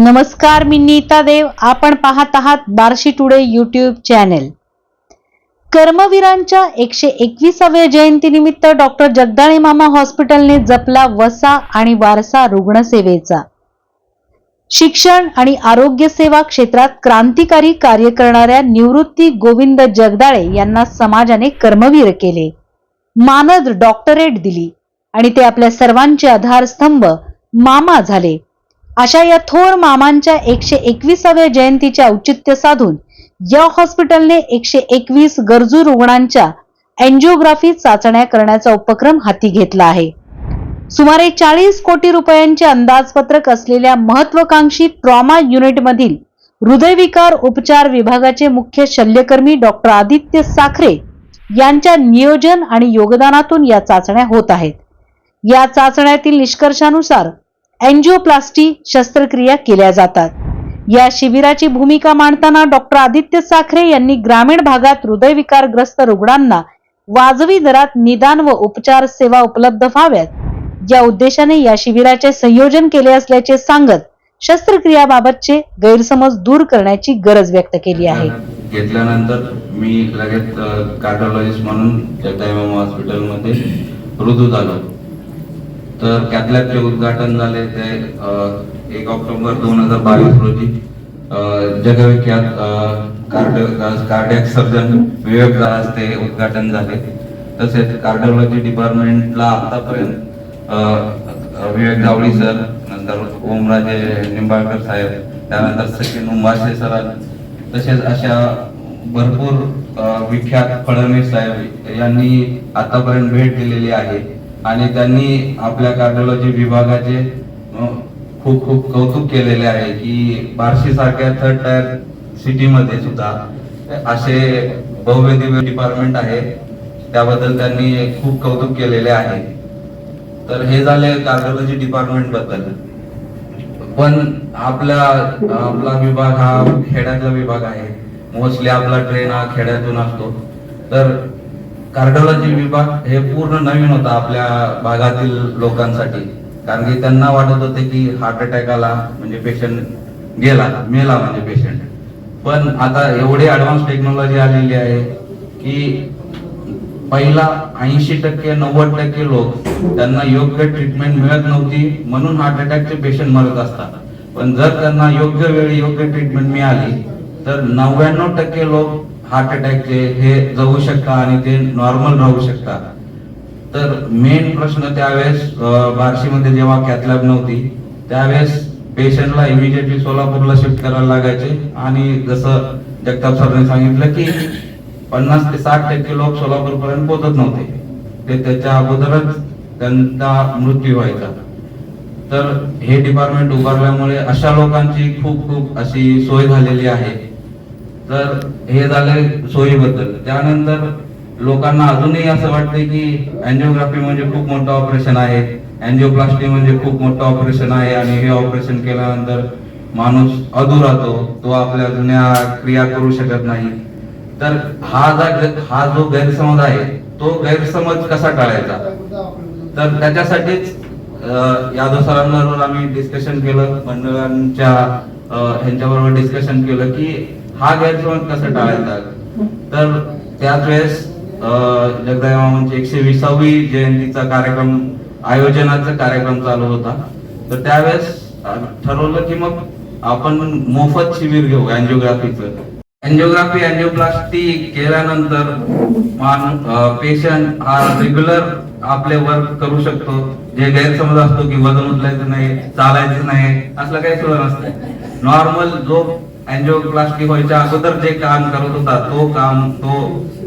नमस्कार मी नीता देव. आपण पाहत आहात बार्शी टुडे यूट्यूब चॅनेल कर्मवीरांच्या एकशे एकविसाव्या जयंतीनिमित्त डॉक्टर जगदाळे मामा हॉस्पिटलने जपला वसा आणि वारसा रुग्णसेवेचा. शिक्षण आणि आरोग्य सेवा क्षेत्रात क्रांतिकारी कार्य करणाऱ्या निवृत्ती गोविंद जगदाळे यांना समाजाने कर्मवीर केले. मानद डॉक्टरेट दिली आणि ते आपल्या सर्वांचे आधारस्तंभ मामा झाले. अशा या थोर मामांच्या एकशे एकविसाव्या जयंतीचे औचित्य साधून या हॉस्पिटलने एकशे एकवीस गरजू रुग्णांच्या अँजिओग्राफी चाचण्या करण्याचा उपक्रम हाती घेतला आहे. सुमारे चाळीस कोटी रुपयांचे अंदाजपत्रक असलेल्या महत्वाकांक्षी ट्रॉमा युनिटमधील हृदयविकार उपचार विभागाचे मुख्य शल्यकर्मी डॉक्टर आदित्य साखरे यांच्या नियोजन आणि योगदानातून या चाचण्या होत आहेत. या चाचण्यातील निष्कर्षानुसार अँजिओप्लास्टी शस्त्रक्रिया केल्या जातात. या शिबिराची भूमिका मांडताना डॉक्टर आदित्य साखरे यांनी ग्रामीण भागात हृदयविकारग्रस्त रुग्णांना वाजवी दरात निदान व उपचार सेवा उपलब्ध व्हाव्यात. या उद्देशाने या शिबिराचे संयोजन केले असल्याचे सांगत शस्त्रक्रियाबाबतचे गैरसमज दूर करण्याची गरज व्यक्त केली आहे. घेतल्यानंतर मी लगेच कार्डिओलॉजिस्ट म्हणून हॉस्पिटलमध्ये रुजू झालो. तर कॅथलॅबचे उद्घाटन झाले ते एक ऑक्टोबर दोन हजार बावीस रोजी जगविख्यात कार्डियक सर्जन विवेक दास ते उद्घाटन झाले. तसेच कार्डिओलॉजी डिपार्टमेंटला आतापर्यंत विवेक जावळी सर नंतर ओमराजे निंबाळकर साहेब त्यानंतर सचिन उंबासे सर तसेच अशा भरपूर विख्यात फडणवीस साहेब यांनी आतापर्यंत भेट दिलेली आहे. आणि त्यांनी आपल्या कार्डिओलॉजी विभागाचे खूप खूप कौतुक केलेले आहे की बार्शी सारख्या थर्ड टायर सिटीमध्ये सुद्धा असे भव्य दिव्य डिपार्टमेंट आहे. त्याबद्दल त्यांनी खूप कौतुक केलेले आहे. तर हे झाले कार्डिओलॉजी डिपार्टमेंटबद्दल. पण आपला आपला विभाग हा खेड्यातला विभाग आहे. मोस्टली आपला ट्रेन हा खेड्यातून असतो. तर कार्डिओलॉजी विभाग हे पूर्ण नवीन होता आपल्या भागातील लोकांसाठी. कारण की त्यांना वाटत होते की हार्ट अटॅक आला म्हणजे पेशंट गेला मेला म्हणजे पेशंट पण आता एवढी ऍडव्हान्स टेक्नॉलॉजी आलेली आहे की पहिला ऐंशी टक्के नव्वद टक्के लोक त्यांना योग्य ट्रीटमेंट मिळत नव्हती म्हणून हार्ट अटॅकचे पेशंट मरत असतात. पण जर त्यांना योग्य वेळी योग्य ट्रीटमेंट मिळाली तर नव्याण्णव टक्के लोक हार्ट अटॅकचे हे जगू शकता आणि ते नॉर्मल राहू शकतात तर मेन प्रश्न त्यावेळेस बार्शीमध्ये जेव्हा कॅथलॅब नव्हती त्यावेळेस पेशंटला इमिजिएटली सोलापूरला शिफ्ट करायला लागायचे. आणि जसं जगताप सरने सांगितलं की पन्नास ते साठ टक्के लोक सोलापूरपर्यंत पोहोचत नव्हते. ते त्याच्या अगोदरच त्यांचा मृत्यू व्हायचा. तर हे डिपार्टमेंट उभारल्यामुळे अशा लोकांची खूप खूप अशी सोय झालेली आहे. तर हे झालं सोयीबद्दल त्यानंतर लोकांना अजूनही असं वाटतं की अँजिओग्राफी म्हणजे खूप मोठं ऑपरेशन आहे अँजिओप्लास्टी म्हणजे खूप मोठं ऑपरेशन आहे आणि हे ऑपरेशन केल्यानंतर माणूस अधू राहतो तो आपल्या जुन्या क्रिया करू शकत नाही. तर हा जा हा जो गैरसमज आहे तो गैरसमज कसा टाळायचा? तर त्याच्यासाठीच यादव सरांबरोबर आम्ही डिस्कशन केलं मंडळांच्या ह्यांच्याबरोबर डिस्कशन केलं की हा गैरसमज कसा टाळायचा तर त्याच वेळेस अं, म्हणजे एकशे विसावी जयंतीचा कार्यक्रम आयोजनाचा कार्यक्रम चालू होता. तर त्यावेळेस ठरवलं की मग आपण मोफत शिबिर घेऊ अँजिओग्राफीचं अँजिओग्राफी अँजिओप्लास्टी केल्यानंतर पेशंट हा रेग्युलर आपले वर्क करू शकतो. जे गैरसमज असतो की वजन उचलायचं नाही चालायचं नाही असलं काही सुद्धा नसतं. नॉर्मल जो अँजिओप्लास्टी व्हायच्या अगोदर जे काम करत होता तो काम तो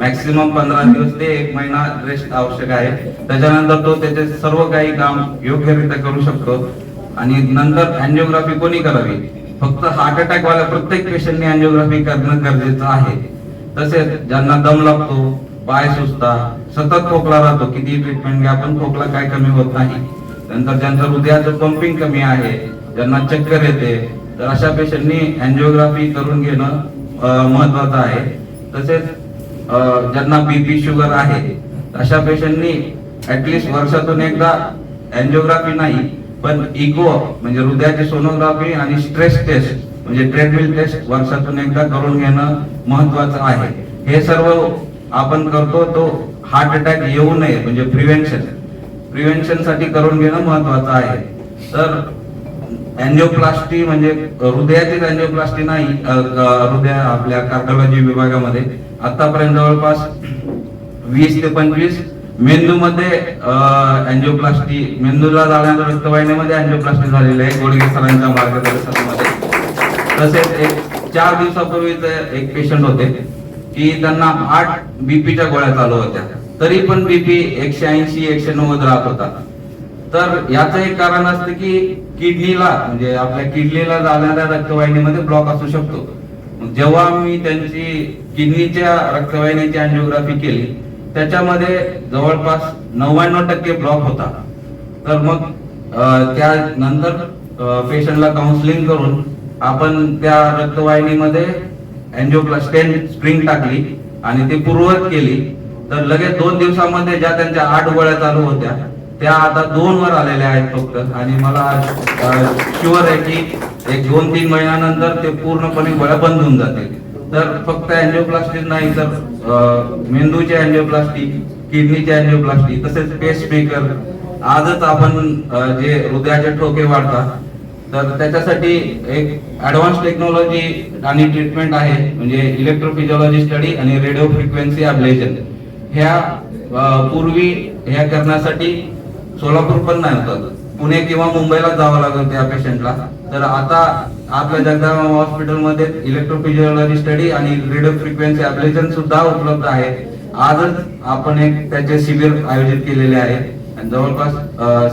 मॅक्सिमम पंधरा दिवस ते एक महिना रेस्ट आवश्यक आहे. त्याच्यानंतर तो त्याचे सर्व काही काम योग्यरित्या करू शकतो. आणि नंतर अँजिओग्राफी कोणी करावी? फक्त हार्ट अटॅक वाल्या प्रत्येक पेशंटने अँजिओग्राफी करणं गरजेचं आहे. तसेच ज्यांना दम लागतो पाय सुचता सतत खोकला राहतो किती ट्रीटमेंट घ्या पण खोकला काय कमी होत नाही. नंतर ज्यांचं हृदयाचं पंपिंग कमी आहे ज्यांना चक्कर येते तर अशा पेशंटनी अँजिओग्राफी करून घेणं महत्वाचं आहे. तसेच ज्यांना बीपी शुगर आहे अशा पेशंटनी ऍटलिस्ट वर्षातून एकदा अँजिओग्राफी नाही पण इको म्हणजे हृदयाची सोनोग्राफी आणि स्ट्रेस टेस्ट म्हणजे ट्रेडमिल टेस्ट वर्षातून एकदा करून घेणं महत्वाचं आहे. हे सर्व आपण करतो तो हार्ट अटॅक येऊ नये म्हणजे प्रिव्हेन्शन प्रिव्हेन्शनसाठी करून घेणं महत्वाचं आहे. तर अँजिओप्लास्टी म्हणजे हृदयातील अँजिओप्लास्टी नाही हृदय आपल्या कार्डिओलॉजी विभागामध्ये. आतापर्यंत जवळपास वीस ते पंचवीस मेंदूमध्ये अँजिओप्लास्टी मेंदूला जाणाऱ्या रक्तवाहिनीमध्ये अँजिओप्लास्टी झालेली आहे. गोडगे सरांच्या मार्गदर्शनामध्ये. तसेच एक चार दिवसापूर्वीच एक पेशंट होते की त्यांना आठ बीपीच्या गोळ्या चालू होत्या. तरी पण बीपी एकशे ऐंशी एकशे नव्वद राहत होता. तर याचं एक कारण असतं की किडनीला म्हणजे आपल्या किडनीला जाणाऱ्या रक्तवाहिनीमध्ये ब्लॉक असू शकतो. जेव्हा मी त्यांची किडनीच्या रक्तवाहिनीची अँजिओग्राफी केली त्याच्यामध्ये जवळपास नव्याण्णव टक्के ब्लॉक होता. तर मग त्या त्यानंतर पेशंटला काउन्सिलिंग करून आपण त्या रक्तवाहिनीमध्ये अँजिओप्लास्टेन स्प्रिंग टाकली आणि ती पूर्वत केली. तर लगेच दोन दिवसामध्ये ज्या त्यांच्या आठ गोळ्या चालू होत्या त्या आता दोन वर आलेल्या आहेत फक्त. आणि मला शुअर आहे की एक दोन तीन महिन्यानंतर ते पूर्णपणे गोळ्या बंद होऊन जातील. तर फक्त अँजिओप्लास्टी नाही तर मेंदूचे अँजिओप्लास्टी किडनीचे अँजिओप्लास्टी तसेच पेसमेकर आजच आपण जे हृदयाचे ठोके वाढतात तर त्याच्यासाठी एक ऍडव्हान्स टेक्नॉलॉजी आणि ट्रीटमेंट आहे म्हणजे इलेक्ट्रोफिजिओलॉजी स्टडी आणि रेडिओ फ्रिक्वेन्सी अब्लेशन ह्या पूर्वी ह्या करण्यासाठी सोलापूर पण नाही होतात पुणे किंवा मुंबईला जावं लागत त्या पेशंटला तर आता आपल्या जगदंबा हॉस्पिटलमध्ये इलेक्ट्रोफिजिओलॉजी स्टडी आणि रेडिओ फ्रिक्वेन्सी अब्लेशन सुद्धा उपलब्ध आहे. आजच आपण एक त्याचे शिबिर आयोजित केलेले आहे. आणि जवळपास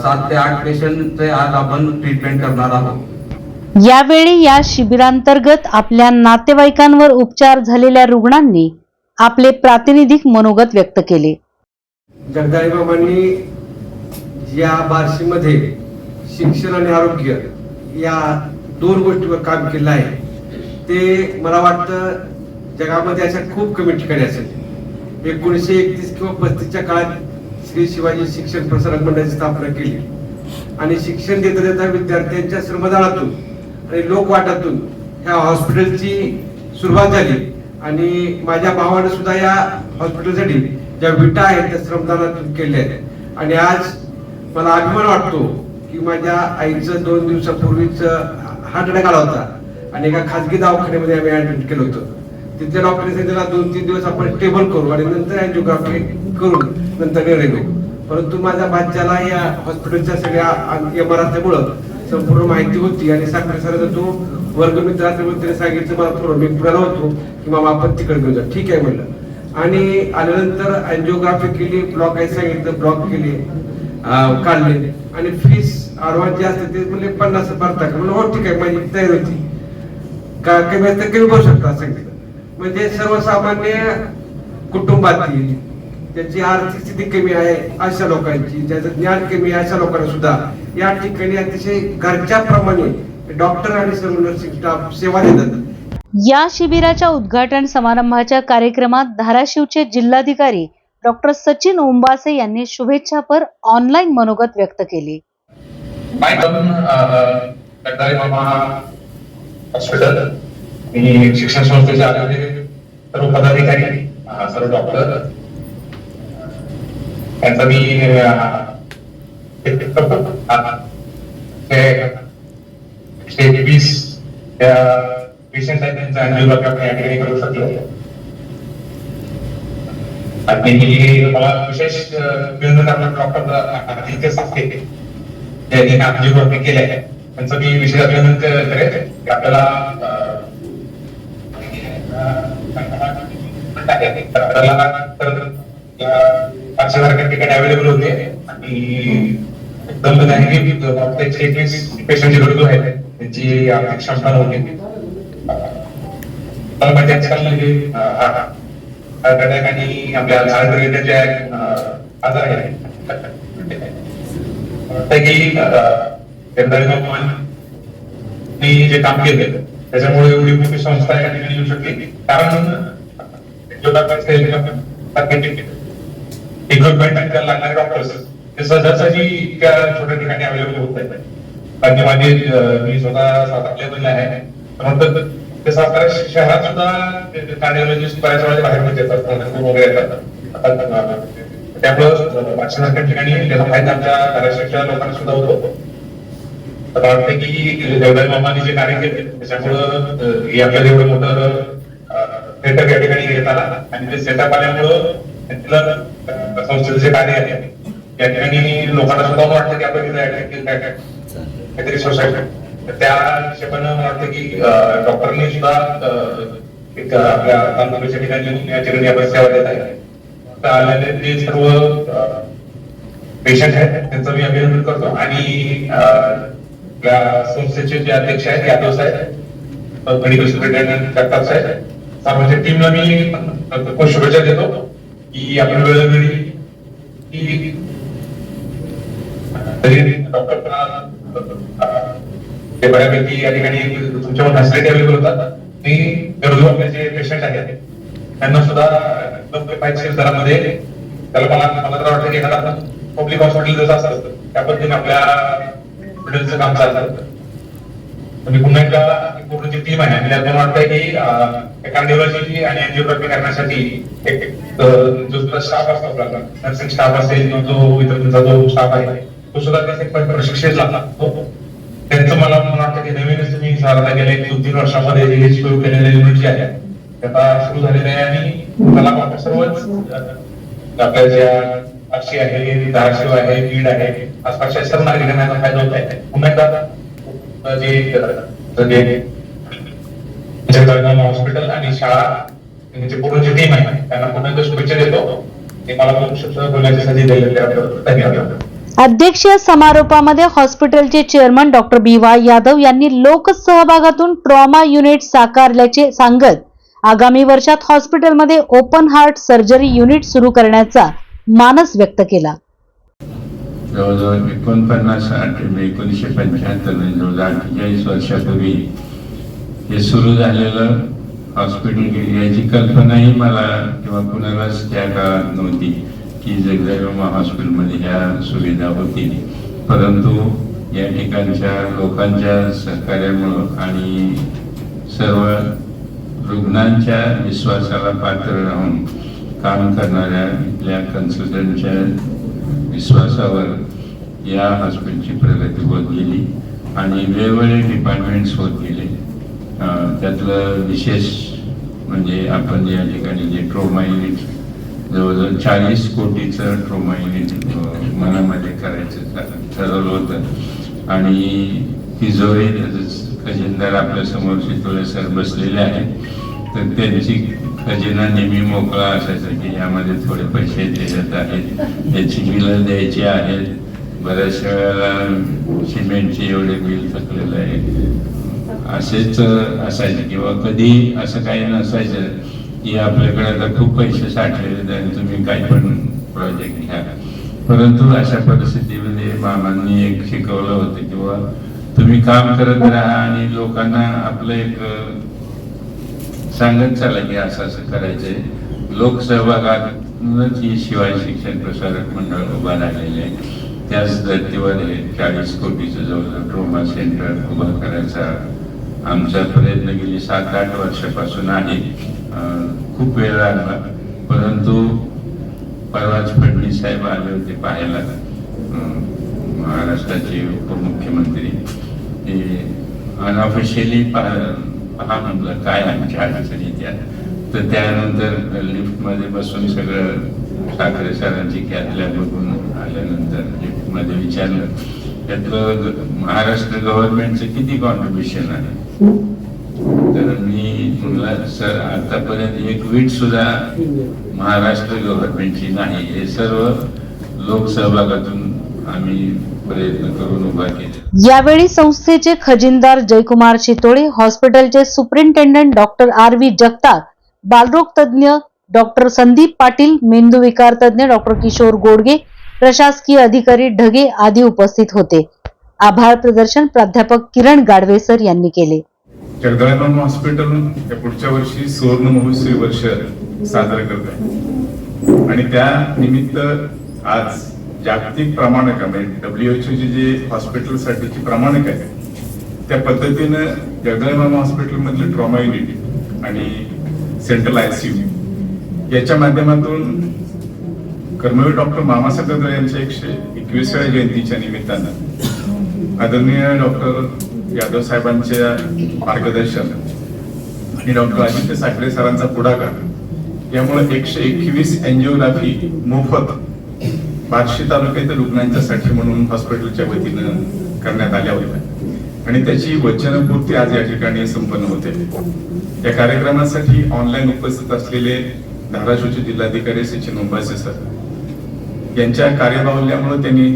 सात ते आठ पेशंटचे आज आपण ट्रीटमेंट करणार आहोत. यावेळी या शिबिरांतर्गत आपल्या नातेवाईकांवर उपचार झालेल्या रुग्णांनी आपले प्रातिनिधिक मनोगत व्यक्त केले. जगदाळी मामांनी या बार्शीमध्ये शिक्षण आणि आरोग्य या दोन गोष्टीवर काम केलं आहे. ते मला वाटतं जगामध्ये अशा खूप कमी ठिकाणी असेल. एकोणीसशे एकतीस किंवा पस्तीसच्या काळात श्री शिवाजी शिक्षण प्रसारक मंडळाची स्थापना केली. आणि शिक्षण देता देता विद्यार्थ्यांच्या श्रमदानातून आणि लोकवाटातून ह्या हॉस्पिटलची सुरुवात झाली. आणि माझ्या भावानं सुद्धा या हॉस्पिटलसाठी ज्या विटा आहेत त्या श्रमदानातून केल्या आहेत. आणि आज मला अभिमान वाटतो की माझ्या आईचं दोन दिवसापूर्वीच हार्ट अटॅक आला होता. आणि एका खाजगी दवाखान्यामध्ये आम्ही ऍडमिट केलं होतं. तिथल्या डॉक्टरने सांगितलं दोन तीन दिवस आपण टेबल करू आणि नंतर अँजिओग्राफी करून नंतर निर्णय घेऊ. परंतु माझ्या बाच्याला या हॉस्पिटलच्या सगळ्या इमारतीमुळं संपूर्ण माहिती होती आणि साखरे सरांचा तो वर्गमित्र असल्यामुळे त्याने सांगितलं मला थोडं मी पुण्याला होतो की मामा आपण तिकडे घेऊन जा. ठीक आहे म्हणलं. आणि आल्यानंतर अँजिओग्राफी केली ब्लॉक आहे सांगितलं ब्लॉक केली. काढले आणि फीस ऍडव्हान्स जे असते ते म्हणजे पन्नास भरता का? हो ठीक आहे माझी तयारी होती. का कमी असतं कमी भरू शकता असं सांगितलं. म्हणजे सर्वसामान्य कुटुंबातील ज्याची आर्थिक स्थिती कमी आहे अशा लोकांची ज्याचं ज्ञान कमी आहे अशा लोकांना सुद्धा. या ठिकाणी अतिशय घरच्या प्रमाणे डॉक्टर आणि सर्व नर्सिंग स्टाफ सेवा देतात. या शिबिराच्या उद्घाटन समारंभाच्या कार्यक्रमात धाराशिवचे जिल्हाधिकारी डॉक्टर सचिन ओंबासे यांनी शुभेच्छापर ऑनलाईन मनोगत व्यक्त केले. हॉस्पिटल मी शिक्षण संस्थेचे आलेले सर्व पदाधिकारी सर्व डॉक्टर त्यांचा मी वीस पेशंट आहेत त्यांचा अँजिओग्राफी आपण या ठिकाणी करू शकलो. आणि मला विशेष अ, आपल्या डॉक्टर आदित्य साखरे त्यांनी अँजिओग्राफी केले आहे त्यांचं मी विशेष अभिनंदन करेन. की आपल्याला तर आपल्याला पाचशे सारख्या ठिकाणी अवेलेबल होते. आणि एकदम नाही पेशंटची गरजू आहे त्यांची आर्थिक क्षमता नव्हती. मला माहिती आजकाल म्हणजे हा- हा. अटॅक आणि आपल्या हार्ट रिलेटेड जे आजार आहे. मी जे काम केलं त्याच्यामुळे एवढी मोठी संस्था या ठिकाणी येऊ शकली कारण इक्विपमेंट आणि त्याला लागणारे डॉक्टर्स ते सहजासहजी इतक्या छोट्या ठिकाणी अवेलेबल होत आहेत. आणि माझे मी स्वतः सातारा लेवलला आहे. म्हणतात ते सातारा शहरात सुद्धा कार्डिओलॉजिस्ट बऱ्याच वेळा बाहेर मध्ये येतात वगैरे येतात. आता, त्यामुळं पाचशे ठिकाणी त्याचा फायदा आमच्या महाराष्ट्राच्या लोकांना सुद्धा होतो. मला वाटतं की देवदाय मामाने जे कार्य केले त्याच्यामुळं हे आपल्याला एवढं मोठं सेटअप या ठिकाणी घेत आला. आणि ते सेटअप आल्यामुळं तिला अं, संस्थेचं जे कार्य आहे या ठिकाणी लोकांना सुद्धा वाटतं की आपण काय काहीतरी सोसायटी. त्या हिशोबानं मला वाटतं की डॉक्टरने डॉक्टरनी सुद्धा एक आपल्या तांदूळच्या ठिकाणी या आपण सेवा देत आहे. तर आलेले ते सर्व पेशंट आहेत त्यांचं मी अभिनंदन करतो. आणि आपल्या संस्थेचे जे अध्यक्ष आहेत यादव साहेब मेडिकल सुपरिटेंडंट जगताप साहेब सर्वांच्या टीमला मी खूप शुभेच्छा देतो की आपण वेळोवेळी डॉक्टर ते बऱ्यापैकी या ठिकाणी तुमच्यावर फॅसिलिटी अवेलेबल होतात. मी गरजू आपले जे पेशंट आहेत. त्यांना सुद्धा एकदम दरामध्ये त्याला मला मला तर वाटतं की एखादा पब्लिक हॉस्पिटल जसं असतं त्या पद्धतीने आपल्या हॉस्पिटलचं काम चालतं. तुम्ही पुन्हा एकदा पूर्ण जी टीम आहे म्हणजे मला मला वाटतं की कार्डिओलॉजी आणि अँजिओग्राफी करण्यासाठी एक जो सुद्धा स्टाफ असतो आपला नर्सिंग स्टाफ असेल किंवा जो इतर तुमचा जो स्टाफ आहे तो सुद्धा त्याचा एक प्रशिक्षित लागला त्यांचं मला वाटतं की नवीनच तुम्ही साधारणतः गेल्या दोन तीन वर्षामध्ये जे सुरू केलेले युनिट जे आहे त्याचा सुरू झालेले आहे आणि मला वाटतं सर्वच अं, आपल्या ज्या अक्षी आहे धाराशिव आहे बीड आहे आसपासच्या सर्व नागरिकांना याचा फायदा होत आहे. पुन्हा एकदा जे हॉस्पिटल आणि शाळा त्यांची पूर्ण जी टीम आहे त्यांना पुन्हा एकदा शुभेच्छा देतो. ते मला दोन शब्द बोलण्याची संधी दिलेली धन्यवाद. अध्यक्षीय समारोपामध्ये हॉस्पिटलचे chairman doctor B Y Yadav यांनी लोकसहभागातून ट्रॉमा युनिट साकारल्याचे सांगत आगामी वर्षात हॉस्पिटलमध्ये ओपन हार्ट सर्जरी युनिट सुरू करण्याचा मानस व्यक्त केला. जवळजवळ एकोणपन्नास आठ म्हणजे एकोणीसशे पंच्याहत्तर म्हणजे जवळजवळ अठ्ठेचाळीस वर्षापूर्वी हे सुरू झालेलं हॉस्पिटल याची कल्पनाही मला किंवा कुणालाच त्या काळात नव्हती. की जगदळमा हॉस्पिटलमध्ये ह्या सुविधा होतील. परंतु या ठिकाणच्या लोकांच्या सहकार्यामुळं आणि सर्व रुग्णांच्या विश्वासाला पात्र राहून काम करणाऱ्या इथल्या कन्सल्टंटच्या विश्वासावर या हॉस्पिटलची प्रगती होत गेली आणि वेगवेगळे डिपार्टमेंट्स होत गेले. त्यातलं विशेष म्हणजे आपण या ठिकाणी जे ट्रोमा युनिट जवळजवळ चाळीस कोटीचं ट्रोमा मनामध्ये करायचं ठरवलं होतं. आणि तिजोरी खजिनदार आपल्यासमोर शिकवले सर बसलेले आहेत. तर त्यांची खजिना नेहमी मोकळा असायचा की यामध्ये थोडे पैसे देत आहेत. त्याची बिलं द्यायची आहेत. बऱ्याचशा वेळेला सिमेंटचे एवढे बिल थकलेलं आहे असेच असायचे किंवा कधी असं काही नसायचं. की आपल्याकडे आता खूप पैसे साठलेले आणि तुम्ही काही पण प्रोजेक्ट घ्या. परंतु अशा परिस्थितीमध्ये मामांनी एक शिकवलं होतं किंवा तुम्ही काम करत राहा आणि लोकांना आपलं एक सांगत चाला की असं असं करायचंय. लोकसहभागातूनच ही शिवाय शिक्षण प्रसारक मंडळ उभा राहिलेले आहे. त्याच धर्तीवर हे चाळीस कोटीचं जवळजवळ ट्रोमा सेंटर उभा करायचा आमचा प्रयत्न गेली सात आठ वर्षापासून आहे. खूप वेळ लागला. परंतु परवाच फडणवीस साहेब आले होते पाहायला. महाराष्ट्राचे उपमुख्यमंत्री. हे अनऑफिशियली पहा म्हटलं काय आमच्या अडचणी त्या तर त्यानंतर लिफ्टमध्ये बसून सगळं ठाकरे सरांची कॅथल्या बघून आल्यानंतर लिफ्टमध्ये विचारलं त्यातलं महाराष्ट्र गव्हर्नमेंटचं किती कॉन्ट्रीब्युशन आहे? तर मी तुला सर आतापर्यंत एक वीट सुद्धा महाराष्ट्र गव्हर्नमेंटची नाही. हे सर्व लोकसहभागातून आम्ही प्रयत्न करून उभा केले यावेळी संस्थेचे खजिनदार जयकुमार चितोळे हॉस्पिटलचे superintendent doctor R V Jagtap बालरोग तज्ज्ञ डॉक्टर संदीप पाटील मेंदू विकार तज्ज्ञ डॉक्टर किशोर गोडगे प्रशासकीय अधिकारी ढगे आदी उपस्थित होते. आभार प्रदर्शन प्राध्यापक किरण गाडवेसर यांनी केले. जगदळबाम हॉस्पिटल या पुढच्या वर्षी सुवर्ण महोत्सवी वर्ष साजरं करत आहे आणि त्या निमित्त आज जागतिक प्रमाणक आहे म्हणजे डब्ल्यू एच जे हॉस्पिटलसाठीची प्रमाणक आहे त्या पद्धतीनं जगदाळे हॉस्पिटल मधले ट्रॉमा युनिट आणि सेंट्रल आयसीयू याच्या माध्यमातून कर्मवीर डॉक्टर मामासाहेब यांच्या एकशे एकविसाव्या जयंतीच्या निमित्तानं आदरणीय डॉक्टर यादव साहेबांच्या मार्गदर्शन आणि डॉक्टर आदित्य साखरे सरांचा पुढाकार यामुळे एकशे एकवीस एन्जिओग्राफी मोफत बार्शी तालुक्यातील रुग्णांच्यासाठी म्हणून हॉस्पिटलच्या वतीनं करण्यात आल्या होत्या. आणि त्याची वचनपूर्ती आज या ठिकाणी संपन्न होते. या कार्यक्रमासाठी ऑनलाईन उपस्थित असलेले धाराशिवचे जिल्हाधिकारी सचिन उंबासे सर यांच्या कार्यबाहुल्यामुळे त्यांनी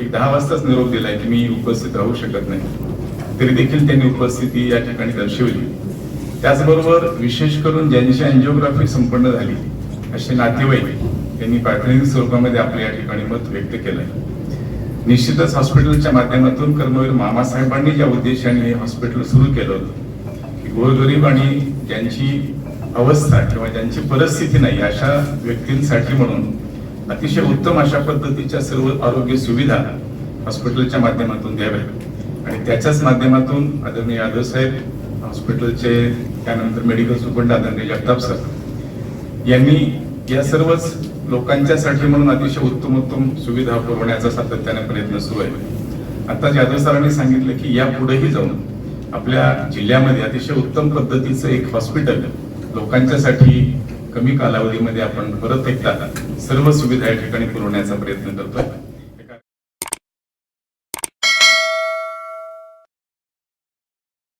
एक दहा वाजताच निरोप दिलाय की मी उपस्थित राहू शकत नाही. तरी देखील त्यांनी उपस्थिती या ठिकाणी दर्शवली. त्याचबरोबर विशेष करून ज्यांची अँजिओग्राफी संपन्न झाली असे नातेवाईक त्यांनी प्रातिनिधिक स्वरूपामध्ये आपल्या या ठिकाणी मत व्यक्त केलं निश्चितच हॉस्पिटलच्या माध्यमातून कर्मवीर मामासाहेबांनी ज्या उद्देशाने हे हॉस्पिटल सुरू केलं होतं की गोरगरीब आणि ज्यांची अवस्था किंवा ज्यांची परिस्थिती नाही अशा व्यक्तींसाठी म्हणून अतिशय उत्तम अशा पद्धतीच्या सर्व आरोग्य सुविधा हॉस्पिटलच्या माध्यमातून द्याव्यात. आणि त्याच्याच माध्यमातून आदरणीय यादव साहेब हॉस्पिटलचे त्यानंतर मेडिकल सुपरंट आदरणीय जगताप सर यांनी या सर्वच लोकांच्यासाठी म्हणून अतिशय उत्तम उत्तम सुविधा पुरवण्याचा सातत्याने प्रयत्न सुरू आहे. आता यादव सरांनी सांगितलं की यापुढेही जाऊन आपल्या जिल्ह्यामध्ये अतिशय उत्तम पद्धतीचं एक हॉस्पिटल लोकांच्यासाठी कमी कालावधीमध्ये आपण परत एकदा सर्व सुविधा या ठिकाणी पुरवण्याचा प्रयत्न करतोय.